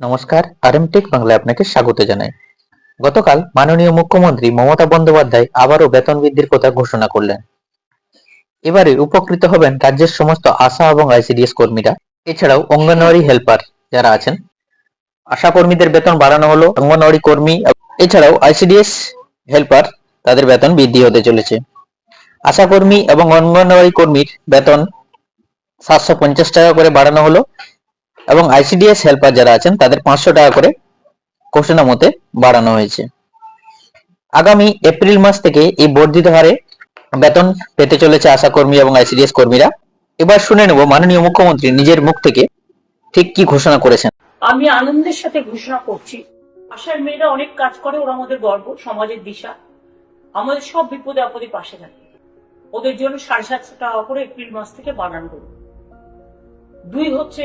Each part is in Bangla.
নমস্কার, আরএম টেক বাংলায় আপনাকে স্বাগত জানাই। গতকাল মাননীয় মুখ্যমন্ত্রী মমতা বন্দ্যোপাধ্যায় আবারও বেতন বৃদ্ধির কথা ঘোষণা করলেন। এবারে উপকৃত হবেন রাজ্যের সমস্ত আশা এবং আইসিডিএস কর্মীরা। এছাড়াও অঙ্গনওয়াড়ি হেল্পার যারা আছেন, আশা কর্মীদের বেতন বাড়ানো হলো, অঙ্গনওয়াড়ি কর্মী এছাড়াও আইসিডিএস হেল্পার, তাদের বেতন বৃদ্ধি হতে চলেছে। আশা কর্মী এবং অঙ্গনওয়াড়ি কর্মীর বেতন সাতশো পঞ্চাশ টাকা করে বাড়ানো হলো। এবং আইসিডিএস হেল্পার যারা আছেন, তাদের পাঁচশো টাকা করে ঘোষণা মতে বাড়ানো হয়েছে। আগামী এপ্রিল মাস থেকে এই বর্ধিত হারে বেতন পেতে চলেছে আশা কর্মী এবং আইসিডিএস কর্মীরা। এবার শুনে নেব মাননীয় মুখ্যমন্ত্রী নিজের মুখ থেকে ঠিক কি ঘোষণা করেছেন। আমি আনন্দের সাথে ঘোষণা করছি। আশার মেয়েরা অনেক কাজ করে, ওরা আমাদের গর্ব, সমাজের দিশা। আমাদের সব বিপদে আপদে পাশে থাকে। ওদের জন্য সাড়ে সাতশো টাকা করে এপ্রিল মাস থেকে হলো দুই হচ্ছে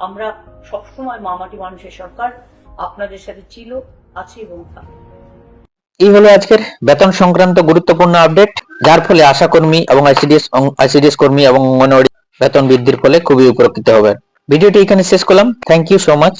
আমরা সবসময় মামাটি মানুষের সরকার, আপনাদের সাথে ছিল, আছে এবং থাকবে এই হলো আজকের বেতন সংক্রান্ত গুরুত্বপূর্ণ আপডেট, যার ফলে আশা কর্মী এবং আইসিডিএস আইসিডিএস কর্মী এবং অঙ্গনওয়াড়ি বেতন বৃদ্ধির ফলে খুবই উপকৃত হবে ভিডিওটি এখানে শেষ করলাম। Thank you so much